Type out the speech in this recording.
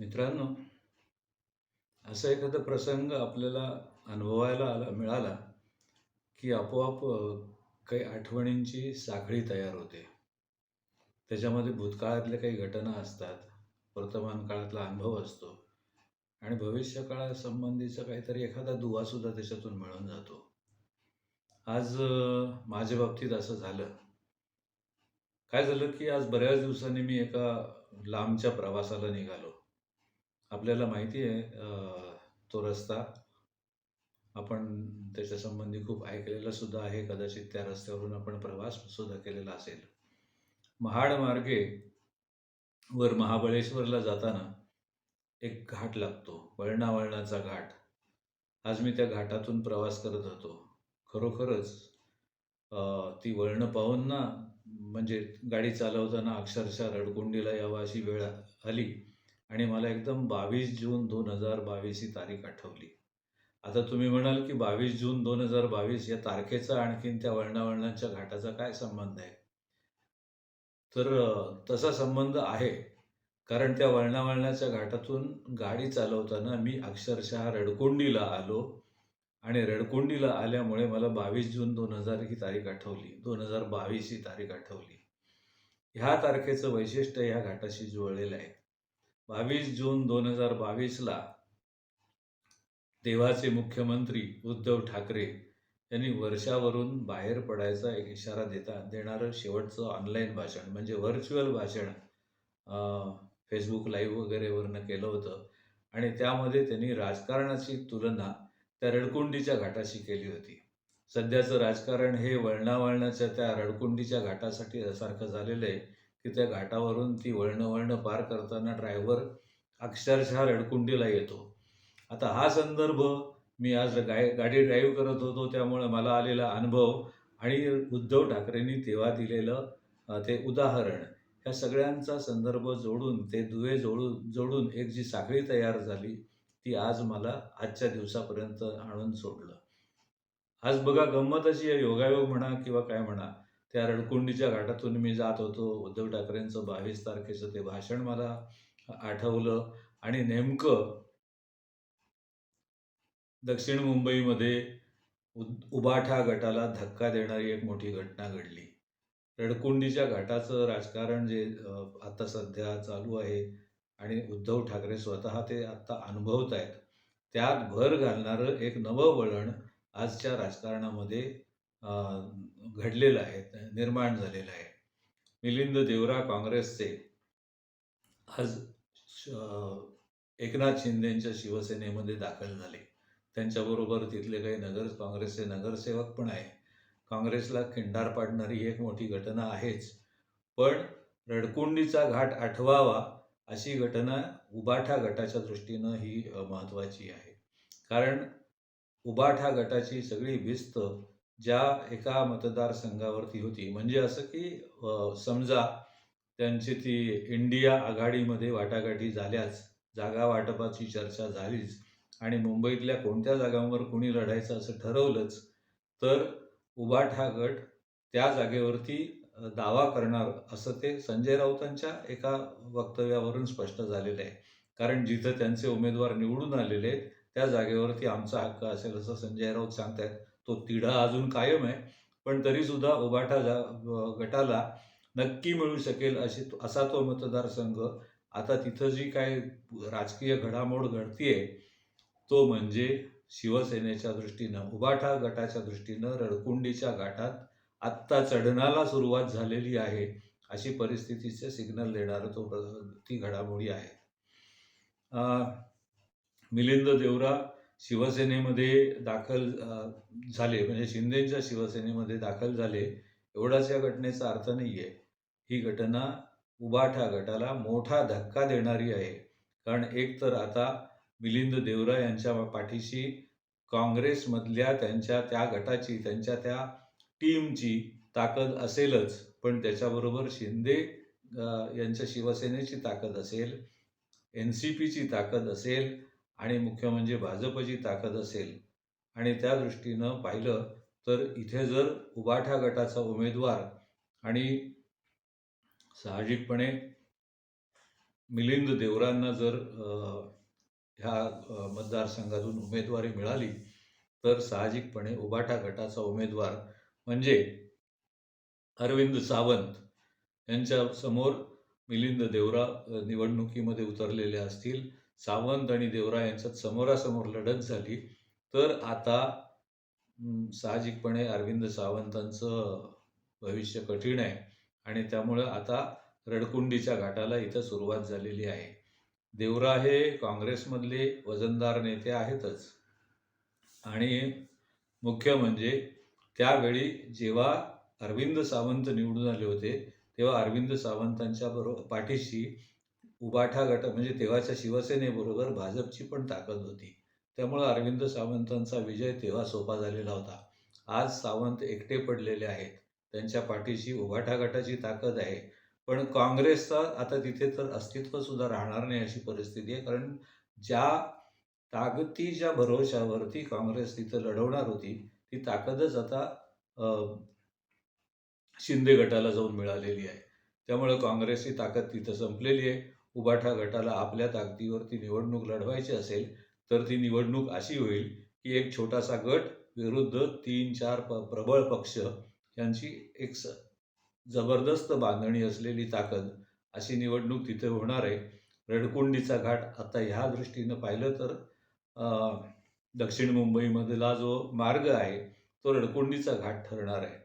मित्रांनो, असा एखादा प्रसंग आपल्याला अनुभवायला आला मिळाला, की आपोआप काही आठवणींची साखळी तयार होते. त्याच्यामध्ये भूतकाळातल्या काही घटना असतात, वर्तमान काळातला अनुभव असतो आणि भविष्य काळासंबंधीचा काहीतरी एखादा दुवासुद्धा त्याच्यातून मिळून जातो. आज माझ्या बाबतीत असं झालं. काय झालं, की आज बऱ्याच दिवसांनी मी एका लांबच्या प्रवासाला निघालो. आपल्याला माहिती आहे तो रस्ता. आपण त्याच्यासंबंधी खूप ऐकलेलं सुद्धा आहे. कदाचित त्या रस्त्यावरून आपण प्रवास सुद्धा केलेला असेल. महाड मार्गे वर महाबळेश्वरला जाताना एक घाट लागतो, वळणावळणाचा घाट. आज मी त्या घाटातून प्रवास करत होतो. खरोखरच ती वळणं पाहून ना, म्हणजे गाडी चालवताना अक्षरशः रडकुंडीला यावं अशी वेळ आली आणि मला एकदम 22 जून 2022 ही तारीख आठवली. आता तुम्ही म्हणाल, की 22 जून 2022 या तारखेचा आणखीन त्या वळणावळणांच्या घाटाचा काय संबंध आहे? तर तसा संबंध आहे. कारण त्या वळणावळणाच्या घाटातून गाडी चालवताना मी अक्षरशः रडकुंडीला आलो आणि रडकुंडीला आल्यामुळे मला 22 जून दोन हजार ही तारीख आठवली. 2022 ही तारीख आठवली. ह्या तारखेचं वैशिष्ट्य ह्या घाटाशी जुळलेलं आहे. 22 जून 2022ला तेव्हाचे मुख्यमंत्री उद्धव ठाकरे यांनी वर्षावरून बाहेर पडायचा एक इशारा देता देणारं शेवटचं ऑनलाईन भाषण म्हणजे व्हर्च्युअल भाषण फेसबुक लाईव्ह वगैरेवरनं केलं होतं आणि त्यामध्ये त्यांनी राजकारणाची तुलना त्या रडकुंडीच्या घाटाशी केली होती. सध्याचं राजकारण हे वळणावळणाच्या त्या रडकुंडीच्या घाटासाठी सारखं झालेलं आहे, की त्या घाटावरून ती वळणं-वळणं पार करताना ड्रायव्हर अक्षरशः रडकुंडीला येतो. आता हा संदर्भ मी आज गाय गाडी ड्राईव्ह करत होतो, त्यामुळे मला आलेला अनुभव आणि उद्धव ठाकरेंनी तेव्हा दिलेलं ते उदाहरण ह्या सगळ्यांचा संदर्भ जोडून, ते दुवे जोडून जोडून एक जी साखळी तयार झाली, ती आज मला आजच्या दिवसापर्यंत आणून सोडलं. आज बघा गंमत अशी आहे, योगायोग म्हणा किंवा काय म्हणा, त्या रणकुंडीच्या घाटातून मी जात होतो. उद्धव ठाकरेंचं 22 तारखेचं ते भाषण मला आठवलं आणि नेमकं दक्षिण मुंबईमध्ये उबाठा गटाला धक्का देणारी एक मोठी घटना घडली. रडकुंडीच्या घाटाचं राजकारण जे आता सध्या चालू आहे आणि उद्धव ठाकरे स्वतः ते आत्ता आहेत त्यात भर घालणारं एक नवं वळण आजच्या राजकारणामध्ये घडलेलं आहे, निर्माण झालेलं आहे. मिलिंद देवरा काँग्रेसचे आज एकनाथ शिंदेंच्या शिवसेनेमध्ये दाखल झाले. त्यांच्याबरोबर तिथले काही नगर काँग्रेसचे नगरसेवक पण आहे. काँग्रेसला खिंडार पाडणारी एक मोठी घटना आहेच. पण रडकुंडीचा घाट आठवावा अशी घटना उबाठा गटाच्या दृष्टीनं ही महत्त्वाची आहे. कारण उबाठा गटाची सगळी भिस्त ज्या एका मतदारसंघावरती होती, म्हणजे असं की समजा त्यांची ती इंडिया आघाडीमध्ये वाटाघाटी झाल्याच, जागा वाटपाची चर्चा झालीच आणि मुंबईतल्या कोणत्या जागांवर कुणी लढायचं असं ठरवलंच, तर उबाठा गट त्या जागेवरती दावा करणार असं ते संजय राऊतांच्या एका वक्तव्यावरून स्पष्ट झालेलं आहे. कारण जिथं त्यांचे उमेदवार निवडून आलेले आहेत, त्या जागेवरती आमचा हक्क असेल असं संजय राऊत सांगतायत. तो तिढा अजून कायम आहे. पण तरीसुद्धा उबाठा जा गटाला नक्की मिळू शकेल अशी असा तो मतदारसंघ. आता तिथं जी काय राजकीय घडामोड घडतीये, तो म्हणजे शिवसेनेच्या दृष्टीनं, उबाठा गटाच्या दृष्टीनं रडकुंडीच्या घाटात आत्ता चढणाला सुरुवात झालेली आहे, अशी परिस्थितीचे सिग्नल देणारं तो ती घडामोडी आहे. मिलिंद देवरा शिवसेनेमध्ये दाखल झाले म्हणजे शिंदेंच्या शिवसेनेमध्ये दाखल झाले, एवढाच या घटनेचा अर्थ नाही आहे ही घटना उबाठा गटाला मोठा धक्का देणारी आहे. कारण एक तर आता मिलिंद देवरा यांच्या पाठीशी काँग्रेसमधल्या त्यांच्या त्या गटाची, त्यांच्या त्या टीमची ताकद असेलच, पण त्याच्याबरोबर शिंदे यांच्या शिवसेनेची ताकद असेल, एन-सी-पीची ताकद असेल आणि मुख्य म्हणजे भाजपची ताकद असेल आणि त्या दृष्टीनं पाहिलं तर इथे जर उबाठा गटाचा उमेदवार आणि साहजिकपणे मिलिंद देवरांना जर ह्या मतदारसंघातून उमेदवारी मिळाली तर साहजिकपणे उबाठा गटाचा उमेदवार म्हणजे अरविंद सावंत यांच्या समोर मिलिंद देवरा निवडणुकीमध्ये उतरलेले असतील. सावंत आणि देवरा यांच्यात समोरासमोर लढत झाली. तर आता साहजिकपणे अरविंद सावंतांचं भविष्य कठीण आहे आणि त्यामुळं आता रडकुंडीच्या घाटाला इथं सुरुवात झालेली आहे. देवरा हे काँग्रेसमधले वजनदार नेते आहेतच. आणि मुख्य म्हणजे त्यावेळी जेव्हा अरविंद सावंत निवडून आले होते तेव्हा अरविंद सावंतांच्या बरोबर पाठीशी उबाठा गट म्हणजे तेव्हाच्या शिवसेनेबरोबर भाजपची पण ताकद होती. त्यामुळं अरविंद सावंतांचा विजय तेव्हा सोपा झालेला होता. आज सावंत एकटे पडलेले आहेत. त्यांच्या पाठीशी उबाठा गटाची ताकद आहे. पण काँग्रेसचा आता तिथे तर अस्तित्व सुद्धा राहणार नाही अशी परिस्थिती आहे. कारण ज्या ताकदीच्या भरोशावरती काँग्रेस तिथं लढवणार होती ती ताकदच आता शिंदे गटाला जाऊन मिळालेली आहे. त्यामुळे काँग्रेसची ताकद तिथं संपलेली आहे. उबाठा गटाला आपल्या ताकदीवरती निवडणूक लढवायची असेल तर ती निवडणूक अशी होईल की एक छोटासा गट विरुद्ध तीन चार प प्रबळ पक्ष यांची एक स जबरदस्त बांधणी असलेली ताकद अशी निवडणूक तिथे होणार आहे. रडकुंडीचा घाट आता ह्या दृष्टीनं पाहिलं तर दक्षिण मुंबईमधला जो मार्ग आहे तो रडकुंडीचा घाट ठरणार आहे.